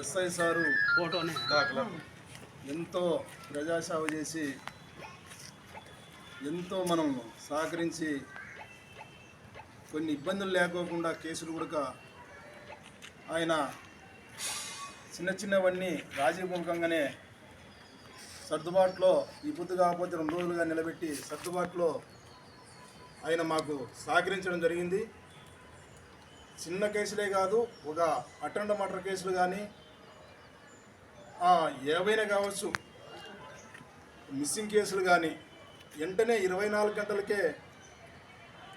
SI sir ఫోటోనే. ఎంతో ప్రజాసేవ చేసి ఎంతో మనం సహకరించి కొన్ని ఇబ్బందులు లేకోకుండా కేసులు కూడా ఆయన చిన్న చిన్నవన్నీ రాజీపూర్వకంగానే సర్దుబాటులో ఈ పొద్దు కాకపోతే రెండు రోజులుగా నిలబెట్టి సర్దుబాటులో ఆయన మాకు సహకరించడం జరిగింది. చిన్న కేసులే కాదు ఒక అటెండ్ మర్డర్ కేసులు కానీ ఏవైనా కావచ్చు మిస్సింగ్ కేసులు కానీ వెంటనే ఇరవై నాలుగు గంటలకే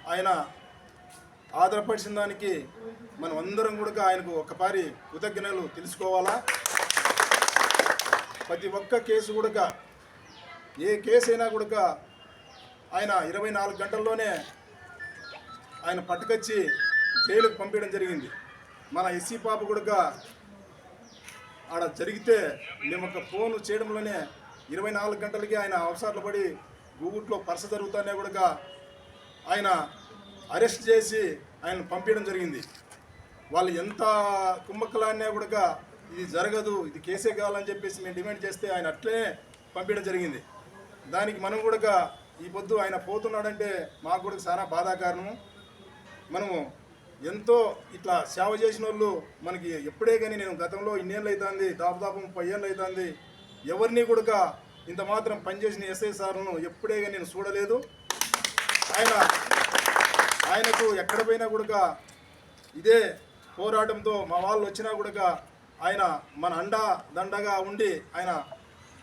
ఆయన ఆధారపరిచిన దానికి మనం అందరం కూడా ఆయనకు ఒకపారి కృతజ్ఞతలు తెలుసుకోవాలా? ప్రతి ఒక్క కేసు కూడా ఏ కేసు అయినా కూడా ఆయన ఇరవై నాలుగు గంటల్లోనే ఆయన పట్టుకొచ్చి జైలుకు పంపించడం జరిగింది. మన ఎస్సీ పాప కూడా ఆడ జరిగితే మేము ఒక ఫోన్ చేయడంలోనే ఇరవై నాలుగు గంటలకి ఆయన అవసరాలు పడి గూగుట్లో పరస జరుగుతానే కూడా ఆయన అరెస్ట్ చేసి ఆయన పంపించడం జరిగింది. వాళ్ళు ఎంత కుమ్మక్కలాడినా కూడా ఇది జరగదు ఇది కేసే కావాలని చెప్పేసి మేము డిమాండ్ చేస్తే ఆయన అట్లనే పంపించడం జరిగింది. దానికి మనం కూడా ఈ పొద్దు ఆయన పోతున్నాడంటే మాకు కూడా చాలా బాధాకారణము మనము ఎంతో ఇట్లా సేవ చేసిన వాళ్ళు మనకి ఎప్పుడే కానీ నేను గతంలో ఇన్నేళ్ళు అవుతుంది దాదాపు ముప్పై ఏళ్ళు అవుతుంది ఎవరిని కూడా ఇంత మాత్రం పనిచేసిన ఎస్ఐ సార్ను ఎప్పుడే కానీ నేను చూడలేదు. ఆయన ఆయనకు ఎక్కడ పోయినా కూడా ఇదే పోరాటంతో మా వాళ్ళు వచ్చినా కూడా ఆయన మన అండా దండగా ఉండి ఆయన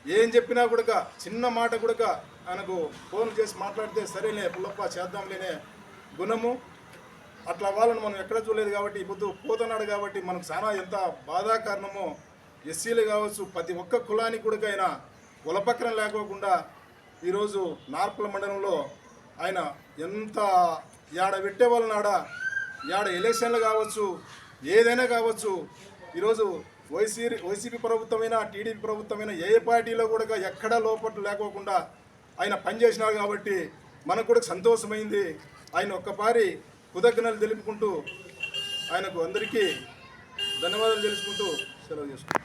ఏం చెప్పినా కూడా చిన్న మాట కూడా ఆయనకు ఫోన్ చేసి మాట్లాడితే సరేలే పుల్లప్ప చేద్దాంలేనే గుణము. అట్లా వాళ్ళని మనం ఎక్కడ చూడలేదు కాబట్టి ఈ పొద్దు పోతున్నాడు కాబట్టి మనకు చాలా ఎంత బాధాకారణమో ఎస్సీలు కావచ్చు ప్రతి ఒక్క కులానికి కూడా ఆయన కులపక్రం లేకోకుండా ఈరోజు నార్పల మండలంలో ఆయన ఎంత యాడ పెట్టే వాళ్ళనాడ యాడ ఎలక్షన్లు కావచ్చు ఏదైనా కావచ్చు ఈరోజు వైసీ వైసీపీ ప్రభుత్వమైనా టీడీపీ ప్రభుత్వమైనా ఏ పార్టీలో కూడా ఎక్కడా లోపట్లు లేకోకుండా ఆయన పనిచేసినారు కాబట్టి మనకు కూడా సంతోషమైంది. ఆయన ఒక్కపారి కృతజ్ఞతలు తెలుపుకుంటూ ఆయనకు అందరికీ ధన్యవాదాలు తెలుసుకుంటూ సెలవు చేసుకుంటాం